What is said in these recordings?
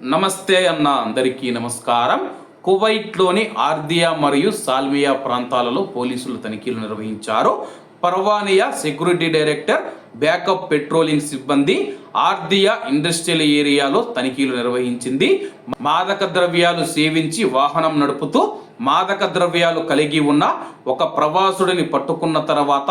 నమస్తే అన్న అందరికీ నమస్కారం. కువైట్లోని ఆర్దియా మరియు సాల్మియా ప్రాంతాలలో పోలీసులు తనిఖీలు నిర్వహించారు. పర్వానియా సెక్యూరిటీ డైరెక్టర్ బ్యాకప్ పెట్రోలింగ్ సిబ్బంది ఆర్దియా ఇండస్ట్రియల్ ఏరియాలో తనిఖీలు నిర్వహించింది. మాదక ద్రవ్యాలు సేవించి వాహనం నడుపుతూ మాదక ద్రవ్యాలు కలిగి ఉన్న ఒక ప్రవాసుడిని పట్టుకున్న తర్వాత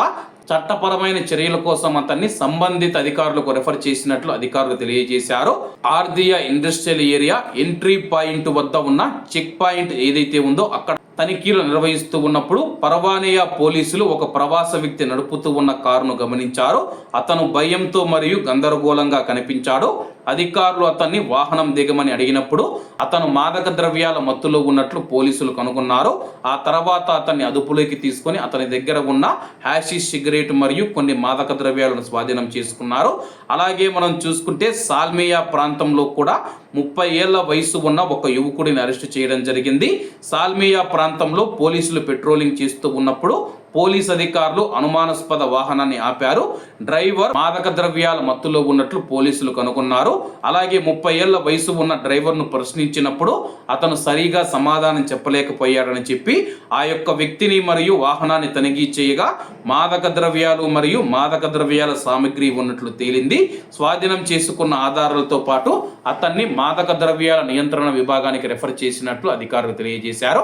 చట్టపరమైన చర్యల కోసం అతన్ని సంబంధిత అధికారులకు రెఫర్ చేసినట్లు అధికారులు తెలియజేశారు. ఆర్దియా ఇండస్ట్రియల్ ఏరియా ఎంట్రీ పాయింట్ వద్ద ఉన్న చెక్ పాయింట్ ఏదైతే ఉందో అక్కడ తనిఖీలు నిర్వహిస్తూ ఉన్నప్పుడు పర్వానియా పోలీసులు ఒక ప్రవాస వ్యక్తి నడుపుతూ ఉన్న కారును గమనించారు. అతను భయంతో మరియు గందరగోళంగా కనిపించాడు. అధికారులు అతన్ని వాహనం దిగమని అడిగినప్పుడు అతను మాదక ద్రవ్యాల మత్తులో ఉన్నట్లు పోలీసులు కనుగొన్నారు. ఆ తర్వాత అతన్ని అదుపులోకి తీసుకొని అతని దగ్గర ఉన్న హ్యాషిష్ సిగరెట్ మరియు కొన్ని మాదక ద్రవ్యాలను స్వాధీనం చేసుకున్నారు. అలాగే మనం చూసుకుంటే సాల్మియా ప్రాంతంలో కూడా ముప్పై ఏళ్ళ వయసు ఉన్న ఒక యువకుడిని అరెస్టు చేయడం జరిగింది. సాల్మియా ప్రాంతంలో పోలీసులు పెట్రోలింగ్ చేస్తూ ఉన్నప్పుడు పోలీస్ అధికారులు అనుమానాస్పద వాహనాన్ని ఆపారు. డ్రైవర్ మాదక ద్రవ్యాల మత్తులో ఉన్నట్లు పోలీసులు కనుగొన్నారు. అలాగే ముప్పై ఏళ్ళ వయసు ఉన్న డ్రైవర్ను ప్రశ్నించినప్పుడు అతను సరిగా సమాధానం చెప్పలేకపోయాడని చెప్పి ఆ యొక్క వ్యక్తిని మరియు వాహనాన్ని తనిఖీ చేయగా మాదక ద్రవ్యాలు మరియు మాదక ద్రవ్యాల సామగ్రి ఉన్నట్లు తేలింది. స్వాధీనం చేసుకున్న ఆధారాలతో పాటు అతన్ని మాదక ద్రవ్యాల నియంత్రణ విభాగానికి రెఫర్ చేసినట్లు అధికారులు తెలియజేశారు.